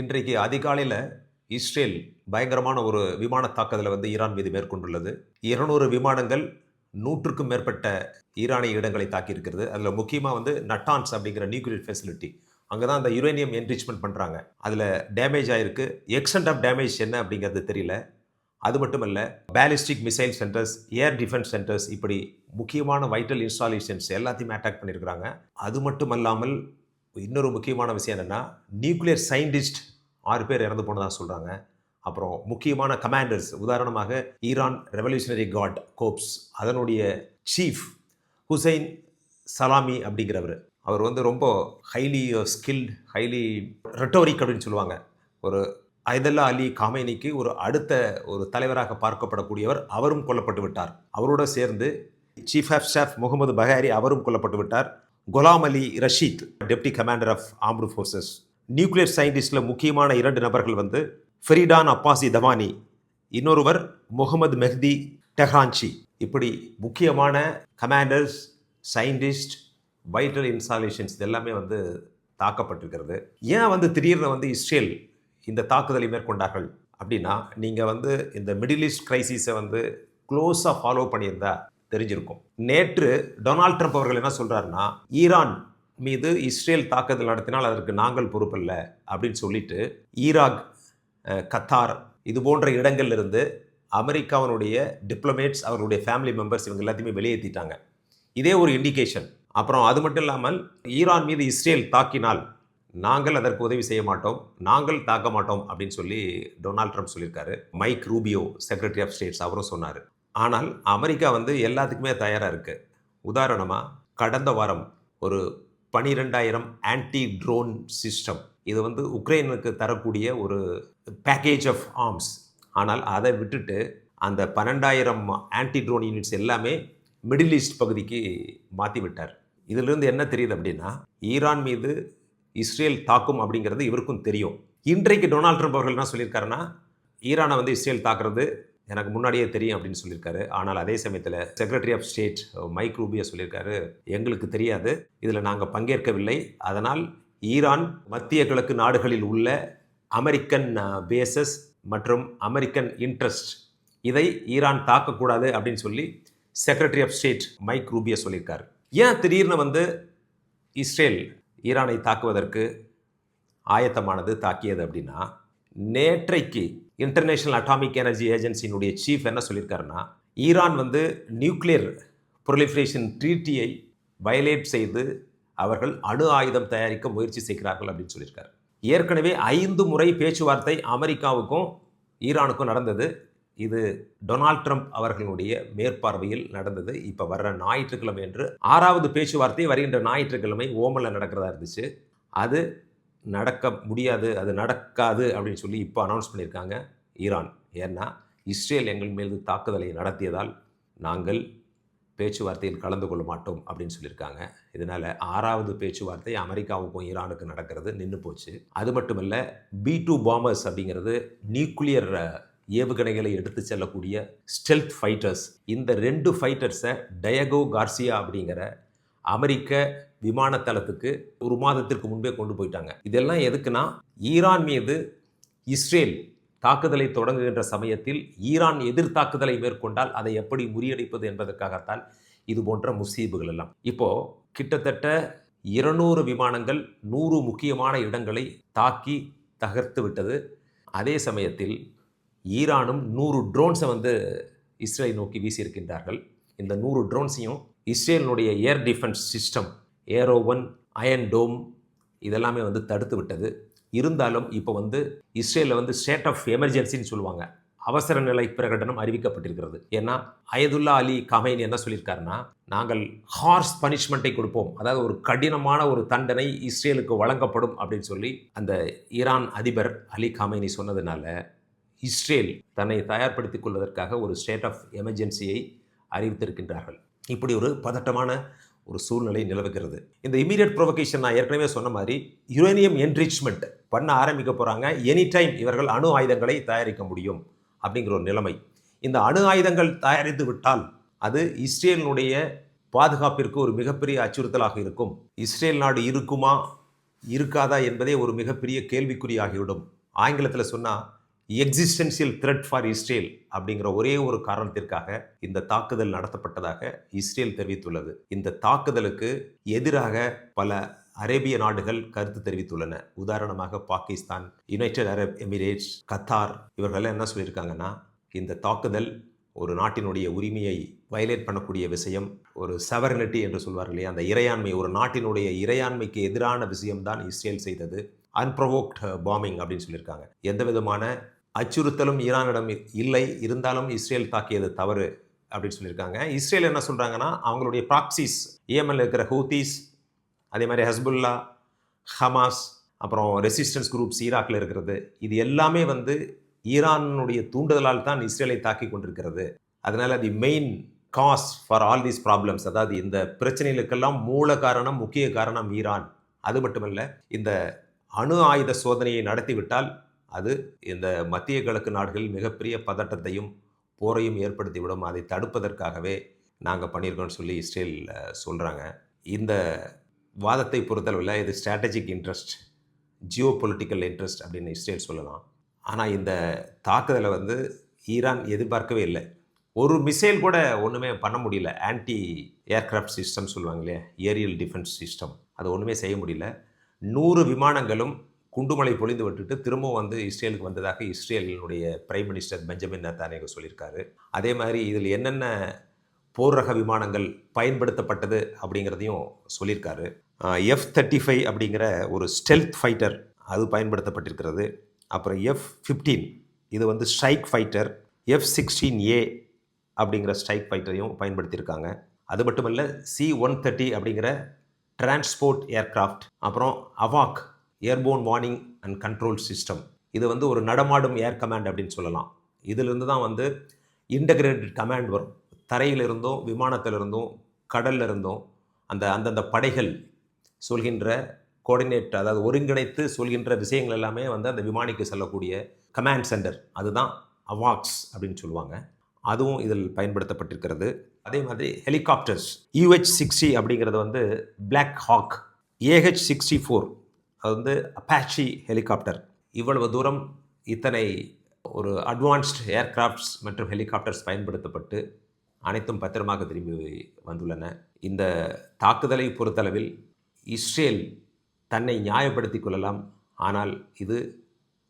இன்றைக்கு அதிகாலையில் இஸ்ரேல் பயங்கரமான ஒரு விமான தாக்குதலை வந்து ஈரான் மீது மேற்கொண்டுள்ளது. இருநூறு விமானங்கள் நூற்றுக்கும் மேற்பட்ட ஈரானிய இடங்களை தாக்கியிருக்கிறது. அதில் முக்கியமாக வந்து நட்டான்ஸ் அப்படிங்கிற நியூக்ளியர் ஃபெசிலிட்டி அங்கே தான் அந்த யுரேனியம் என்ரிச்மெண்ட் பண்ணுறாங்க அதில் டேமேஜ் ஆகிருக்கு எக்ஸ்டென்ட் ஆஃப் டேமேஜ் என்ன அப்படிங்கிறது தெரியல. அது மட்டுமல்ல ballistic missile centres air defence centres இப்படி முக்கியமான வைட்டல் இன்ஸ்டாலேஷன்ஸ் எல்லாத்தையுமே அட்டாக் பண்ணியிருக்கிறாங்க. அது மட்டுமல்லாமல் இன்னொரு முக்கியமான விஷயம் என்னென்னா நியூக்ளியர் சயின்டிஸ்ட் ஆறு பேர் இறந்து போனதாக சொல்கிறாங்க அப்புறம் முக்கியமான கமாண்டர்ஸ் உதாரணமாக ஈரான் ரெவல்யூஷனரி காட் கோப்ஸ் அதனுடைய சீஃப் ஹுசைன் சலாமி அப்படிங்கிறவர். அவர் வந்து ரொம்ப ஹைலி ஸ்கில்ட் ஹைலி ரெட்டோரிக் அப்படின்னு சொல்லுவாங்க. ஒரு ஐதல்லா அலி காமேனிக்கு ஒரு அடுத்த ஒரு தலைவராக பார்க்கப்படக்கூடியவர் அவரும் கொல்லப்பட்டு விட்டார். அவரோட சேர்ந்து chief of staff Mohammad Bagheri அவரும் கொல்லப்பட்டு விட்டார். Gholam Ali Rashid deputy commander of armed forces. Nuclear சயின்டிஸ்டில் முக்கியமான இரண்டு நபர்கள் வந்து ஃபெரிடான் அப்பாசி தவானி இன்னொருவர் முகமது மெஹ்தி டெஹ்ரான்ச்சி இப்படி முக்கியமான கமாண்டர்ஸ் சயின்டிஸ்ட் வைட்டல் இன்ஸ்டாலேஷன்ஸ் எல்லாமே வந்து தாக்கப்பட்டிருக்கிறது. ஏன் வந்து திடீர்னு வந்து இஸ்ரேல் இந்த தாக்குதலை மேற்கொண்டார்கள் அப்படின்னா நீங்கள் வந்து இந்த மிடில் ஈஸ்ட் கிரைசிஸை வந்து க்ளோஸாக ஃபாலோ பண்ணியிருந்தா தெரிஞ்சிருக்கும். நேற்று டொனால்ட் ட்ரம்ப் அவர்கள் என்ன சொல்கிறாருன்னா ஈரான் மீது இஸ்ரேல் தாக்குதல் நடத்தினால் அதற்கு நாங்கள் பொறுப்பல்ல அப்படின்னு சொல்லிட்டு ஈராக் கத்தார் இது போன்ற இடங்களில் இருந்து அமெரிக்காவினுடைய டிப்ளமேட்ஸ் அவர்களுடைய ஃபேமிலி மெம்பர்ஸ் இவங்க எல்லாத்தையுமே வெளியேற்றிட்டாங்க இதே ஒரு இண்டிகேஷன் அப்புறம் அது மட்டும் இல்லாமல் ஈரான் மீது இஸ்ரேல் தாக்கினால் நாங்கள் அதற்கு உதவி செய்ய மாட்டோம் நாங்கள் தாக்க மாட்டோம் அப்படின்னு சொல்லி டொனால்ட் ட்ரம்ப் சொல்லியிருக்காரு. Mike Rubio secretary of states அவரும் சொன்னார். ஆனால் அமெரிக்கா வந்து எல்லாத்துக்குமே தயாராக இருக்குது உதாரணமாக கடந்த வாரம் ஒரு பனிரெண்டாயிரம் ஆன்டி ட்ரோன் சிஸ்டம் இது வந்து உக்ரைனுக்கு தரக்கூடிய ஒரு பேக்கேஜ் ஆஃப் ஆர்ம்ஸ் ஆனால் அதை விட்டுட்டு அந்த பன்னெண்டாயிரம் ஆன்டி ட்ரோன் யூனிட்ஸ் எல்லாமே மிடில் ஈஸ்ட் பகுதிக்கு மாற்றி விட்டார். இதிலிருந்து என்ன தெரியுது அப்படின்னா ஈரான் மீது இஸ்ரேல் தாக்கும் அப்படிங்கிறது இவருக்கும் தெரியும். இன்றைக்கு டொனால்ட் ட்ரம்ப் அவர்கள் என்ன சொல்லியிருக்காருன்னா ஈரானை வந்து இஸ்ரேல் தாக்குறது எனக்கு முன்னாடியே தெரியும் அப்படின்னு சொல்லியிருக்காரு. ஆனால் அதே சமயத்தில் secretary of state Mike Rubio சொல்லியிருக்காரு எங்களுக்கு தெரியாது. இதில் நாங்கள் பங்கேற்கவில்லை. அதனால் ஈரான் மத்திய கிழக்கு நாடுகளில் உள்ள அமெரிக்கன் பேசஸ் மற்றும் அமெரிக்கன் இன்ட்ரெஸ்ட் இதை ஈரான் தாக்கக்கூடாது அப்படின்னு சொல்லி secretary of state Mike Rubio சொல்லியிருக்காரு. ஏன் திடீர்னு வந்து இஸ்ரேல் ஈரானை தாக்குவதற்கு ஆயத்தமானது தாக்கியது அப்படின்னா நேற்றைக்கு இன்டர்நேஷனல் அட்டாமிக் எனர்ஜி ஏஜென்சியினுடைய சீஃப் என்ன சொல்லியிருக்காருன்னா ஈரான் வந்து நியூக்ளியர் ப்ரொலிஃபரேஷன் ட்ரீட்டியை வயலேட் செய்து அவர்கள் அணு ஆயுதம் தயாரிக்க முயற்சி செய்கிறார்கள் அப்படின்னு சொல்லியிருக்காரு. ஏற்கனவே ஐந்து முறை பேச்சுவார்த்தை அமெரிக்காவுக்கும் ஈரானுக்கும் நடந்தது. இது டொனால்ட் ட்ரம்ப் அவர்களுடைய மேற்பார்வையில் நடந்தது. இப்போ வர்ற ஞாயிற்றுக்கிழமை என்று ஆறாவது பேச்சுவார்த்தை வருகின்ற ஞாயிற்றுக்கிழமை ஓமலில் நடக்கிறதா இருந்துச்சு. அது நடக்க முடியாது அது நடக்காது அப்படின்னு சொல்லி இப்போ அனௌன்ஸ் பண்ணியிருக்காங்க ஈரான். ஏன்னா இஸ்ரேல் எங்கள் மீது தாக்குதலை நடத்தியதால் நாங்கள் பேச்சுவார்த்தையில் கலந்து கொள்ள மாட்டோம் அப்படின்னு சொல்லியிருக்காங்க. இதனால் ஆறாவது பேச்சுவார்த்தை அமெரிக்காவுக்கும் ஈரானுக்கும் நடக்கிறது நின்று போச்சு. அது மட்டுமல்ல பி டூ பாம்பர்ஸ் அப்படிங்கிறது நியூக்ளியர் ஏவுகணைகளை எடுத்து செல்லக்கூடிய ஸ்டெல்த் ஃபைட்டர்ஸ் இந்த ரெண்டு ஃபைட்டர்ஸை டயகோ கார்சியா அப்படிங்கிற அமெரிக்க விமானத்தளத்துக்கு ஒரு மாதத்திற்கு முன்பே கொண்டு போயிட்டாங்க. இதெல்லாம் எதுக்குன்னா ஈரான் மீது இஸ்ரேல் தாக்குதலை தொடங்குகின்ற சமயத்தில் ஈரான் எதிர் தாக்குதலை மேற்கொண்டால் அதை எப்படி முறியடிப்பது என்பதற்காகத்தான் இது போன்ற முசீபுகள் எல்லாம். இப்போ கிட்டத்தட்ட இருநூறு விமானங்கள் நூறு முக்கியமான இடங்களை தாக்கி தகர்த்து விட்டது. அதே சமயத்தில் ஈரானும் நூறு ட்ரோன்ஸை வந்து இஸ்ரேலை நோக்கி வீசியிருக்கின்றார்கள். இந்த நூறு ட்ரோன்ஸையும் இஸ்ரேலினுடைய air defence system Arrow one Iron Dome இதெல்லாமே வந்து தடுத்து விட்டது. இருந்தாலும் இப்போ வந்து இஸ்ரேலில் வந்து ஸ்டேட் ஆஃப் எமர்ஜென்சின்னு சொல்லுவாங்க. அவசர நிலை பிரகடனம் அறிவிக்கப்பட்டிருக்கிறது. ஏன்னா அயதுல்லா அலி கமைன் என்ன சொல்லியிருக்காருன்னா நாங்கள் ஹார்ஸ் பனிஷ்மெண்ட்டை கொடுப்போம். அதாவது ஒரு கடினமான ஒரு தண்டனை இஸ்ரேலுக்கு வழங்கப்படும் அப்படின்னு சொல்லி அந்த ஈரான் அதிபர் அலி கமைனி சொன்னதுனால இஸ்ரேல் தன்னை தயார்படுத்திக் கொள்வதற்காக ஒரு ஸ்டேட் ஆஃப் எமர்ஜென்சியை அறிவித்திருக்கின்றார்கள். இப்படி ஒரு பதட்டமான ஒரு சூழ்நிலை நிலவுகிறது. இந்த இமீடியட் ப்ரொவகேஷன் நான் ஏற்கனவே சொன்ன மாதிரி யுரேனியம் என்ரிச்மெண்ட் பண்ண ஆரம்பிக்க போகிறாங்க எனி டைம் இவர்கள் அணு ஆயுதங்களை தயாரிக்க முடியும் அப்படிங்கிற ஒரு நிலைமை. இந்த அணு ஆயுதங்கள் தயாரித்து விட்டால் அது இஸ்ரேலினுடைய பாதுகாப்பிற்கு ஒரு மிகப்பெரிய அச்சுறுத்தலாக இருக்கும். இஸ்ரேல் நாடு இருக்குமா இருக்காதா என்பதே ஒரு மிகப்பெரிய கேள்விக்குறியாகிவிடும். ஆங்கிலத்தில் சொன்னால் எக்ஸிஸ்டன்சியல் த்ரெட் ஃபார் இஸ்ரேல் அப்படிங்கிற ஒரே ஒரு காரணத்திற்காக இந்த தாக்குதல் நடத்தப்பட்டதாக இஸ்ரேல் தெரிவித்துள்ளது. இந்த தாக்குதலுக்கு எதிராக பல அரேபிய நாடுகள் கருத்து தெரிவித்துள்ளன. உதாரணமாக Pakistan United Arab Emirates Qatar இவர்களெல்லாம் என்ன சொல்லியிருக்காங்கன்னா இந்த தாக்குதல் ஒரு நாட்டினுடைய உரிமையை வயலேட் பண்ணக்கூடிய விஷயம் ஒரு சவரனிட்டி என்று சொல்வார் இல்லையா அந்த இறையாண்மை ஒரு நாட்டினுடைய இறையாண்மைக்கு எதிரான விஷயம்தான் இஸ்ரேல் செய்தது. அன்ப்ரொவோக்ட் பாம்பிங் அப்படின்னு சொல்லியிருக்காங்க. எந்த விதமான அச்சுறுத்தலும் ஈரானிடம் இல்லை இருந்தாலும் இஸ்ரேல் தாக்கியது தவறு அப்படின்னு சொல்லியிருக்காங்க. இஸ்ரேல் என்ன சொல்கிறாங்கன்னா அவங்களுடைய ப்ராக்சிஸ் ஏஎம்எல் இருக்கிற ஹூத்திஸ் அதே மாதிரி ஹஸ்புல்லா ஹமாஸ் அப்புறம் ரெசிஸ்டன்ஸ் குரூப்ஸ் ஈராக்கில் இருக்கிறது. இது எல்லாமே வந்து ஈரானுடைய தூண்டுதலால் தான் இஸ்ரேலை தாக்கி கொண்டிருக்கிறது. அதனால் the main cause for all these problems அதாவது இந்த பிரச்சனைகளுக்கெல்லாம் மூல காரணம் முக்கிய காரணம் ஈரான். அது மட்டுமல்ல இந்த அணு ஆயுத சோதனையை நடத்திவிட்டால் அது இந்த மத்திய கிழக்கு நாடுகளில் மிகப்பெரிய பதட்டத்தையும் போரையும் ஏற்படுத்திவிடும். அதை தடுப்பதற்காகவே நாங்கள் பண்ணியிருக்கோம்னு சொல்லி இஸ்ரேல் சொல்கிறாங்க இந்த வாதத்தை பொறுத்தளவில் இது strategic interest Jio political interest அப்படின்னு இஸ்ரேல் சொல்லலாம். ஆனால் இந்த தாக்குதலை வந்து ஈரான் எதிர்பார்க்கவே இல்லை. ஒரு மிசைல் கூட ஒன்றுமே பண்ண முடியல. ஆன்டி ஏர்கிராஃப்ட் சிஸ்டம் சொல்லுவாங்க இல்லையா? ஏரியல் டிஃபென்ஸ் சிஸ்டம் அது ஒன்றுமே செய்ய முடியல. நூறு விமானங்களும் குண்டுமலை பொழிந்து விட்டுட்டு திரும்பவும் வந்து இஸ்ரேலுக்கு வந்ததாக இஸ்ரேலினுடைய பிரைம் மினிஸ்டர் பெஞ்சமின் நத்தானேகு சொல்லியிருக்காரு. அதே மாதிரி இதில் என்னென்ன போர் ரக விமானங்கள் பயன்படுத்தப்பட்டது அப்படிங்கிறதையும் சொல்லியிருக்காரு. எஃப் தேர்ட்டி ஃபைவ் அப்படிங்கிற ஒரு ஸ்டெல்த் ஃபைட்டர் அது பயன்படுத்தப்பட்டிருக்கிறது. அப்புறம் எஃப் ஃபிஃப்டீன் இது வந்து strike fighter F sixteen A அப்படிங்கிற ஸ்ட்ரைக் ஃபைட்டரையும் பயன்படுத்தியிருக்காங்க. அது மட்டும் இல்லை சி ஒன் தேர்ட்டி அப்படிங்கிற டிரான்ஸ்போர்ட் ஏர்க்ராஃப்ட் அப்புறம் அவாக் airborne warning and control system இது வந்து ஒரு நடமாடும் ஏர் கமாண்ட் அப்படின்னு சொல்லலாம். இதிலிருந்து தான் வந்து இன்டகிரேட்டட் கமாண்ட் வரும். தரையிலிருந்தும் விமானத்திலிருந்தும் கடல்ல இருந்தும் அந்த அந்தந்த படைகள் சொல்கின்ற கோஆர்டினேட் அதாவது ஒருங்கிணைத்து சொல்கின்ற விஷயங்கள் எல்லாமே வந்து அந்த விமானிக்கு செல்லக்கூடிய கமாண்ட் சென்டர் அதுதான் அவாக்ஸ் அப்படின்னு சொல்லுவாங்க. அதுவும் இதில் பயன்படுத்தப்பட்டிருக்கிறது. அதே மாதிரி ஹெலிகாப்டர்ஸ் யூஹெச் சிக்ஸ்டி அப்படிங்கிறது வந்து Black Hawk AH sixty four அது வந்து அப்பாச்சி ஹெலிகாப்டர் இவ்வளவு தூரம் இத்தனை ஒரு அட்வான்ஸ்ட் ஏர்கிராஃப்ட்ஸ் மற்றும் ஹெலிகாப்டர்ஸ் பயன்படுத்தப்பட்டு அனைத்தும் பத்திரமாக திரும்பி வந்துள்ளன. இந்த தாக்குதலை பொறுத்தளவில் இஸ்ரேல் தன்னை நியாயப்படுத்தி கொள்ளலாம். ஆனால் இது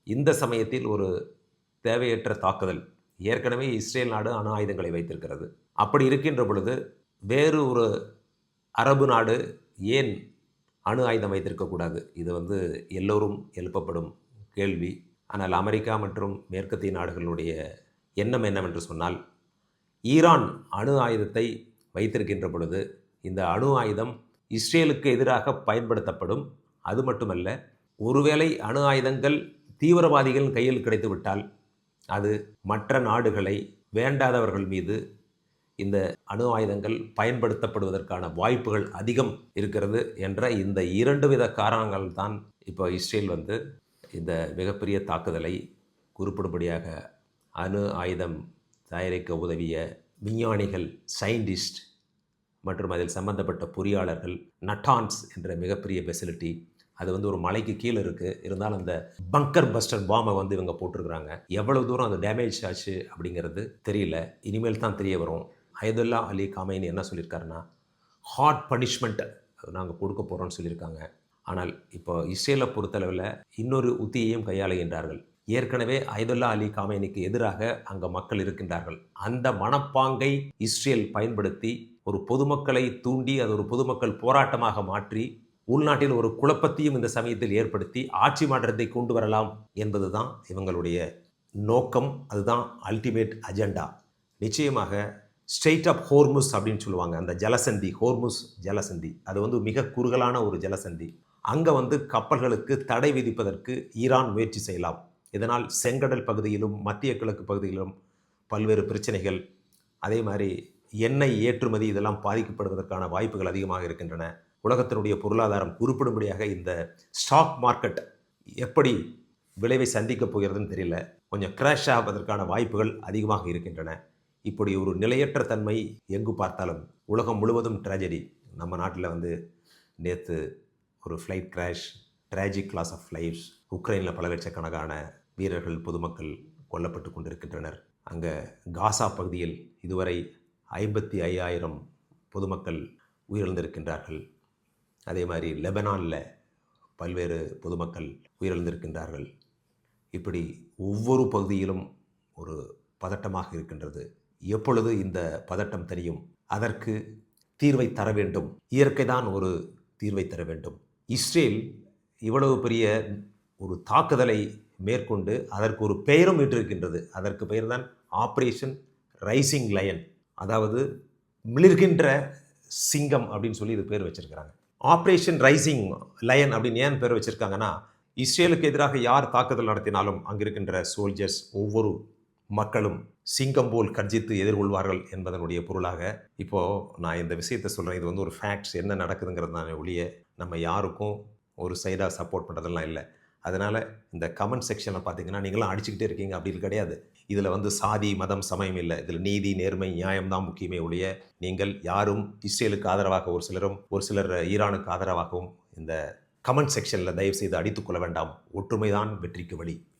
இந்த சமயத்தில் ஒரு தேவையற்ற தாக்குதல். ஏற்கனவே இஸ்ரேல் நாடு அணு ஆயுதங்களை வைத்திருக்கிறது. அப்படி இருக்கின்ற பொழுது வேறு ஒரு அரபு நாடு ஏன் அணு ஆயுதம் வைத்திருக்கக்கூடாது இது வந்து எல்லோரும் எழுப்பப்படும் கேள்வி. ஆனால் அமெரிக்கா மற்றும் மேற்கத்திய நாடுகளுடைய எண்ணம் என்னவென்று சொன்னால் ஈரான் அணு ஆயுதத்தை வைத்திருக்கின்ற பொழுது இந்த அணு ஆயுதம் இஸ்ரேலுக்கு எதிராக பயன்படுத்தப்படும். அது மட்டுமல்ல ஒருவேளை அணு ஆயுதங்கள் தீவிரவாதிகள் கையில் கிடைத்துவிட்டால் அது மற்ற நாடுகளை வேண்டாதவர்கள் மீது இந்த அணு ஆயுதங்கள் பயன்படுத்தப்படுவதற்கான வாய்ப்புகள் அதிகம் இருக்கிறது என்ற இந்த இரண்டு வித காரணங்கள் தான் இப்போ இஸ்ரேல் வந்து இந்த மிகப்பெரிய தாக்குதலை குறிப்பிடும்படியாக அணு ஆயுதம் தயாரிக்க உதவிய விஞ்ஞானிகள் சயின்டிஸ்ட் மற்றும் அதில் சம்பந்தப்பட்ட பொறியாளர்கள் நட்டான்ஸ் என்ற மிகப்பெரிய ஃபெசிலிட்டி அது வந்து ஒரு மலைக்கு கீழே இருக்குது இருந்தாலும் அந்த பங்கர் பஸ்டர் பாமை வந்து இவங்க போட்டிருக்கிறாங்க. எவ்வளவு தூரம் அது டேமேஜ் ஆச்சு அப்படிங்கிறது தெரியல. இனிமேல் தான் தெரிய வரும். அயதுல்லா அலி காமைன் என்ன சொல்லியிருக்காருன்னா ஹார்ட் பனிஷ்மெண்ட் நாங்கள் கொடுக்க போகிறோம்னு சொல்லியிருக்காங்க. ஆனால் இப்போ இஸ்ரேலை பொறுத்தளவில் இன்னொரு உத்தியையும் கையாளுகின்றார்கள். ஏற்கனவே அயதுல்லா அலி காமேனிக்கு எதிராக அங்கே மக்கள் இருக்கின்றார்கள். அந்த மனப்பாங்கை இஸ்ரேல் பயன்படுத்தி ஒரு பொதுமக்களை தூண்டி அது ஒரு பொதுமக்கள் போராட்டமாக மாற்றி உள்நாட்டில் ஒரு குழப்பத்தையும் இந்த சமயத்தில் ஏற்படுத்தி ஆட்சி மாற்றத்தை கொண்டு வரலாம் என்பது தான் இவங்களுடைய நோக்கம். அதுதான் அல்டிமேட் அஜெண்டா நிச்சயமாக ஸ்ட்ரெயிட் அப் ஹோர்முஸ் அப்படின்னு சொல்லுவாங்க. அந்த ஜலசந்தி ஹோர்முஸ் ஜலசந்தி. அது வந்து மிக குறுகலான ஒரு ஜலசந்தி. அங்கே வந்து கப்பல்களுக்கு தடை விதிப்பதற்கு ஈரான் முயற்சி செய்யலாம். இதனால் செங்கடல் பகுதியிலும் மத்திய கிழக்கு பகுதியிலும் பல்வேறு பிரச்சனைகள் அதே மாதிரி எண்ணெய் ஏற்றுமதி இதெல்லாம் பாதிக்கப்படுவதற்கான வாய்ப்புகள் அதிகமாக இருக்கின்றன. உலகத்தினுடைய பொருளாதாரம் குறிப்பிடும்படியாக இந்த ஸ்டாக் மார்க்கெட் எப்படி விளைவை சந்திக்கப் போகிறதுன்னு தெரியல. கொஞ்சம் கிராஷ் ஆவதற்கான வாய்ப்புகள் அதிகமாக இருக்கின்றன. இப்படி ஒரு நிலையற்ற தன்மை எங்கு பார்த்தாலும் உலகம் முழுவதும் ட்ராஜடி நம்ம நாட்டில் வந்து நேற்று ஒரு flight crash tragic loss of lifes உக்ரைனில் பல லட்சக்கணக்கான வீரர்கள் பொதுமக்கள் கொல்லப்பட்டு கொண்டிருக்கின்றனர். அங்கே காசா பகுதியில் இதுவரை ஐம்பத்தி ஐயாயிரம் பொதுமக்கள் உயிரிழந்திருக்கின்றார்கள். அதே மாதிரி லெபனானில் பல்வேறு பொதுமக்கள் உயிரிழந்திருக்கின்றார்கள். இப்படி ஒவ்வொரு பகுதியிலும் ஒரு பதட்டமாக இருக்கின்றது. எப்பொழுது இந்த பதட்டம் தெரியும்? அதற்கு தீர்வை தர வேண்டும். இயற்கை தான் ஒரு தீர்வை தர வேண்டும். இஸ்ரேல் இவ்வளவு பெரிய ஒரு தாக்குதலை மேற்கொண்டு அதற்கு ஒரு பெயரும் இட்டிருக்கின்றது. அதற்கு பெயர் தான் ஆப்ரேஷன் ரைசிங் லயன் அதாவது மிளிர்கின்ற சிங்கம் அப்படின்னு சொல்லி இது பேர் வச்சிருக்கிறாங்க. ஆப்ரேஷன் ரைசிங் லயன் அப்படின்னு ஏன் பேர் வச்சுருக்காங்கன்னா இஸ்ரேலுக்கு எதிராக யார் தாக்குதல் நடத்தினாலும் அங்கிருக்கின்ற சோல்ஜர்ஸ் ஒவ்வொரு மக்களும் சிங்கம் போல் கர்ஜித்து எதிர்கொள்வார்கள் என்பதனுடைய பொருளாக இப்போது நான் இந்த விஷயத்தை சொல்கிறேன் இது வந்து ஒரு ஃபேக்ட்ஸ் என்ன நடக்குதுங்கிறது தானே ஒழிய நம்ம யாருக்கும் ஒரு சைடாக சப்போர்ட் பண்ணுறதெல்லாம் இல்லை. அதனால் இந்த கமெண்ட் செக்ஷனில் பார்த்தீங்கன்னா நீங்களாம் அடிச்சுக்கிட்டே இருக்கீங்க. அப்படின்னு கிடையாது. இதில் வந்து சாதி மதம் சமயம் இல்லை. இதில் நீதி நேர்மை நியாயம் தான் முக்கியமே ஒழிய நீங்கள் யாரும் இஸ்ரேலுக்கு ஆதரவாக ஒரு சிலரும் ஒரு சிலர் ஈரானுக்கு ஆதரவாகவும் இந்த கமெண்ட் செக்ஷனில் தயவு செய்து அடித்துக்கொள்ள வேண்டாம். ஒற்றுமைதான் வெற்றிக்கு வழி.